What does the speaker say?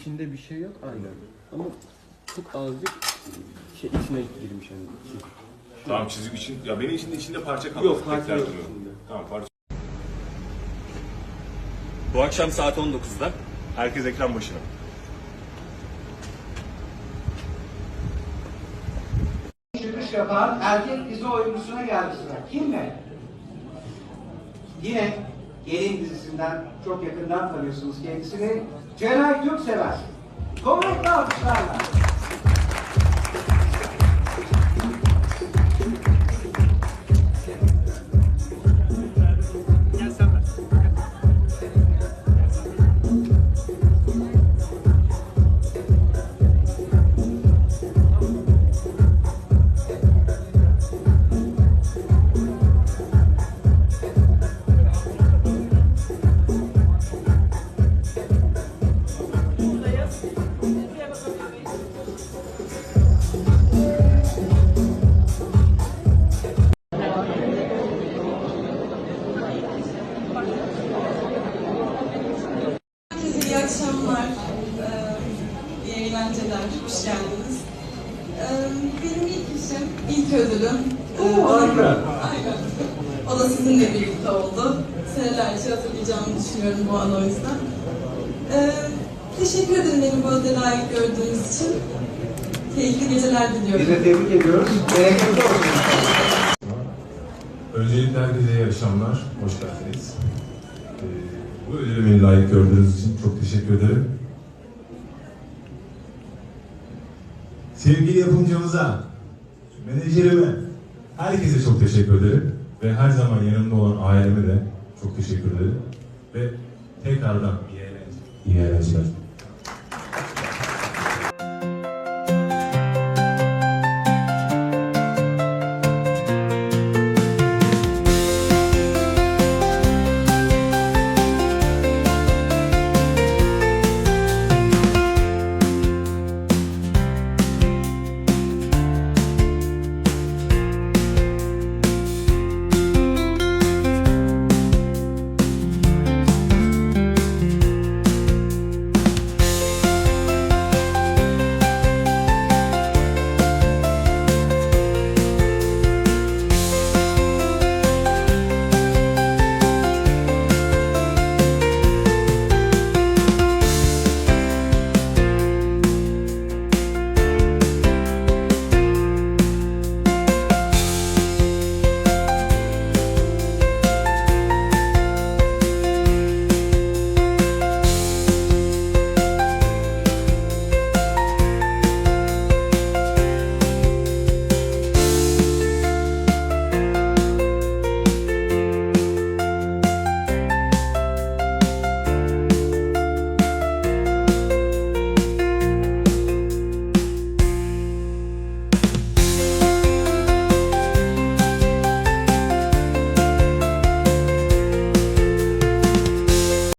içinde bir şey yok aynen. Ama çok azıcık şey içine girmiş yani. içi. Tamam çizik için. Ya benim için de içinde parça kalmadı. Yok, parça yok duruyor. içinde. Tamam parça. Bu akşam saat 19'da. Herkes ekran başına. Çıkış yapan erkek dizi oyuncusuna geldi sıra. Kim mi? Yine Gelin dizisinden çok yakından tanıyorsunuz kendisini. Cenay Türksever. Kuvvetli alkışlarla. Hoş geldiniz. Ee, Benim ilk işim, ilk ödülüm. Ee, Aynen. O da sizinle birlikte oldu. Senelerce hatırlayacağımı düşünüyorum bu an o yüzden. Ee, Teşekkür ederim beni bu ödüle layık gördüğünüz için. Keyifli geceler diliyorum. Biz de tebrik ediyoruz. Bereketli olsun. Öncelikle herkese iyi akşamlar, hoş geldiniz. Ee, bu ödülü beni layık gördüğünüz için çok teşekkür ederim. Sevgili yapımcımıza, menajerime, herkese çok teşekkür ederim. Ve her zaman yanımda olan aileme de çok teşekkür ederim. Ve tekrardan iyi eğlenceler. İyi eğlenceler.